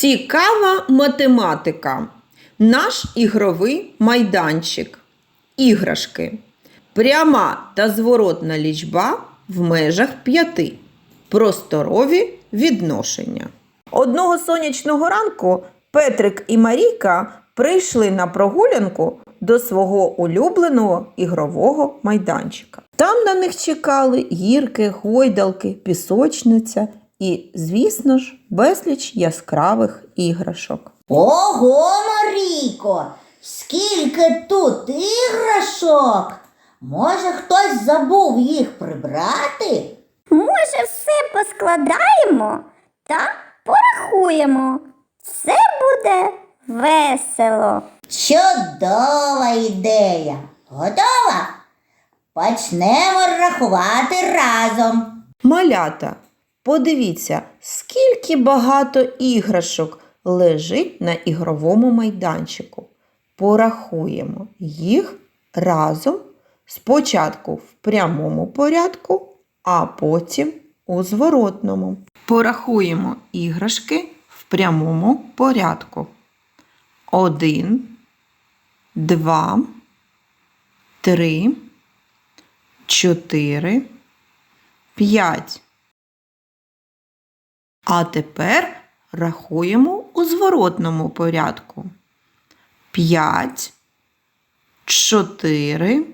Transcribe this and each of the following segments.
Цікава математика. Наш ігровий майданчик. Іграшки. Пряма та зворотна лічба в межах п'яти. Просторові відношення. Одного сонячного ранку Петрик і Марійка прийшли на прогулянку до свого улюбленого ігрового майданчика. Там на них чекали гірки, гойдалки, пісочниця і, звісно ж, безліч яскравих іграшок. Ого, Марійко, скільки тут іграшок. Може, хтось забув їх прибрати? Може, все поскладаємо та порахуємо. Це буде весело. Чудова ідея. Готова? Почнемо рахувати разом. Малята, подивіться, скільки багато іграшок лежить на ігровому майданчику. Порахуємо їх разом спочатку в прямому порядку, а потім у зворотному. Порахуємо іграшки в прямому порядку. Один, два, три, чотири, п'ять. А тепер рахуємо у зворотному порядку. 5, 4,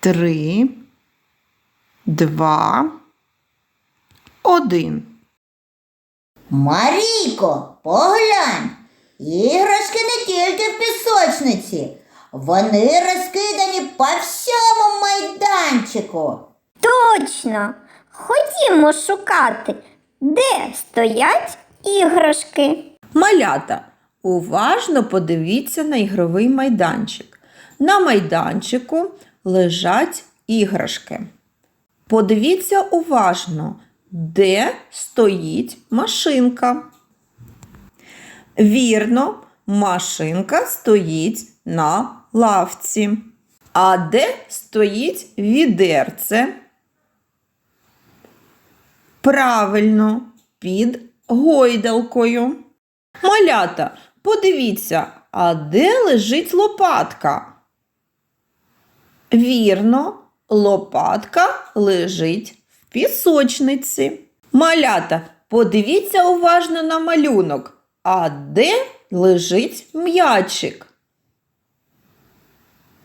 3, 2, 1. Марійко, поглянь. Іграшки не тільки в пісочниці. Вони розкидані по всьому майданчику. Точно. Ходімо шукати, де стоять іграшки. Малята, уважно подивіться на ігровий майданчик. На майданчику лежать іграшки. Подивіться уважно, де стоїть машинка. Вірно, машинка стоїть на лавці. А де стоїть відерце? Правильно, під гойдалкою. Малята, подивіться, а де лежить лопатка? Вірно, лопатка лежить в пісочниці. Малята, подивіться уважно на малюнок. А де лежить м'ячик?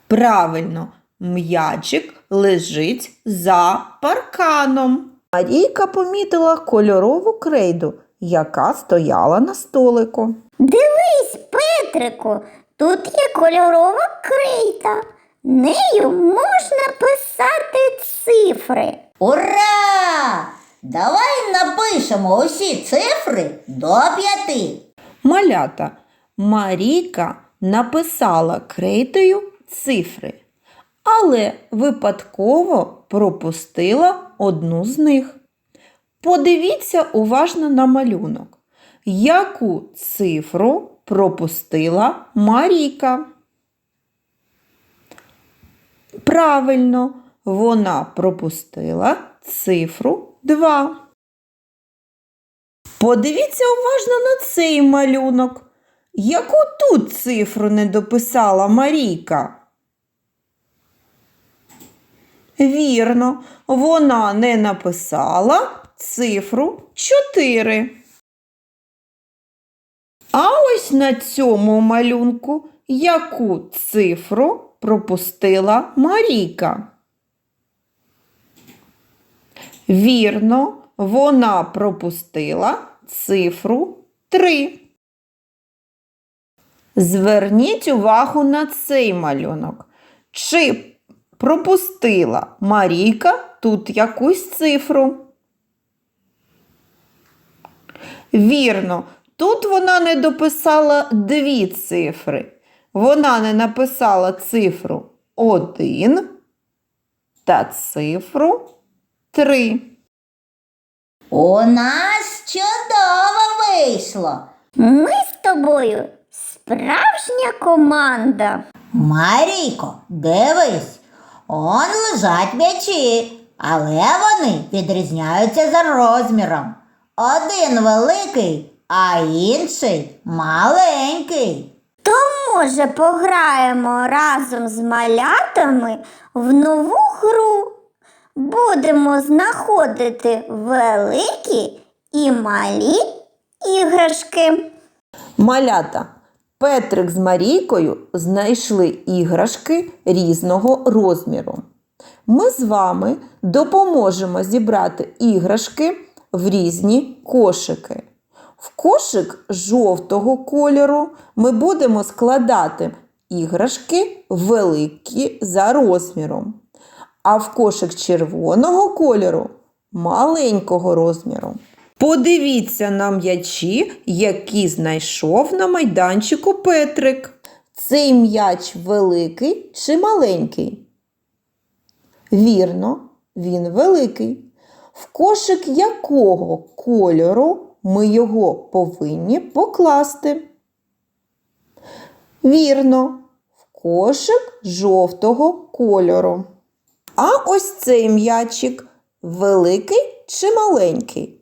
Правильно, м'ячик лежить за парканом. Марійка помітила кольорову крейду, яка стояла на столику. Дивись, Петрику, тут є кольорова крейта. Нею можна писати цифри. Ура! Давай напишемо усі цифри до п'яти. Малята Марійка написала крейтою цифри, але випадково пропустила одну з них. Подивіться уважно на малюнок. Яку цифру пропустила Марійка? Правильно, вона пропустила цифру 2. Подивіться уважно на цей малюнок. Яку тут цифру не дописала Марійка? Вірно, вона не написала цифру 4. А ось на цьому малюнку яку цифру пропустила Марійка? Вірно, вона пропустила цифру 3. Зверніть увагу на цей малюнок. Чи пропустила Марійка тут якусь цифру? Вірно, тут вона не дописала дві цифри. Вона не написала цифру 1 та цифру 3. У нас чудово вийшло. Ми з тобою справжня команда. Марійко, дивись, он лежать м'ячі, але вони відрізняються за розміром. Один великий, а інший маленький. То, може, пограємо разом з малятами в нову гру. Будемо знаходити великі і малі іграшки. Малята, Петрик з Марійкою знайшли іграшки різного розміру. Ми з вами допоможемо зібрати іграшки в різні кошики. В кошик жовтого кольору ми будемо складати іграшки великі за розміром, а в кошик червоного кольору маленького розміру. Подивіться на м'ячі, які знайшов на майданчику Петрик. Цей м'яч великий чи маленький? Вірно, він великий. В кошик якого кольору ми його повинні покласти? Вірно, в кошик жовтого кольору. А ось цей м'ячик великий чи маленький?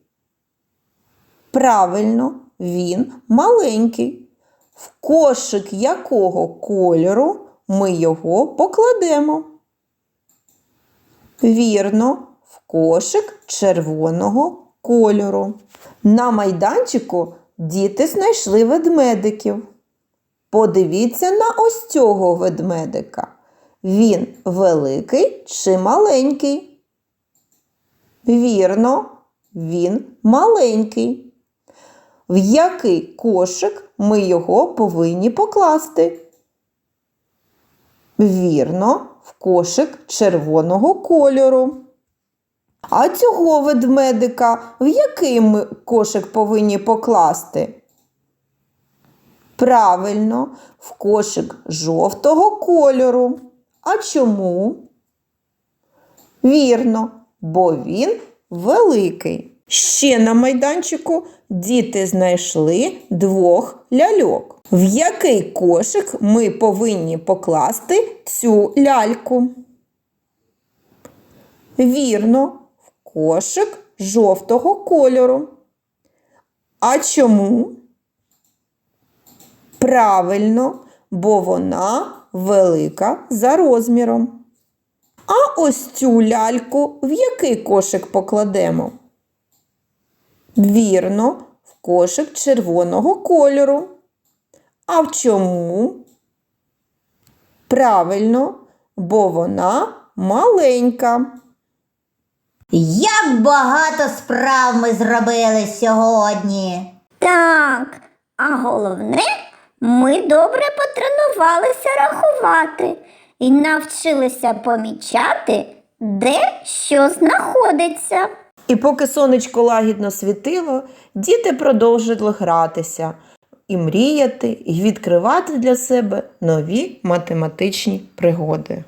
Правильно, він маленький. В кошик якого кольору ми його покладемо? Вірно, в кошик червоного кольору. На майданчику діти знайшли ведмедиків. Подивіться на ось цього ведмедика. Він великий чи маленький? Вірно, він маленький. В який кошик ми його повинні покласти? Вірно, в кошик червоного кольору. А цього ведмедика в який ми кошик повинні покласти? Правильно, в кошик жовтого кольору. А чому? Вірно, бо він великий. Ще на майданчику діти знайшли двох ляльок. В який кошик ми повинні покласти цю ляльку? Вірно, в кошик жовтого кольору. А чому? Правильно, бо вона велика за розміром. А ось цю ляльку в який кошик покладемо? Вірно, в кошик червоного кольору. А в чому? Правильно, бо вона маленька. Як багато справ ми зробили сьогодні. Так, а головне, ми добре потренувалися рахувати і навчилися помічати, де що знаходиться. І поки сонечко лагідно світило, діти продовжили гратися і мріяти, і відкривати для себе нові математичні пригоди.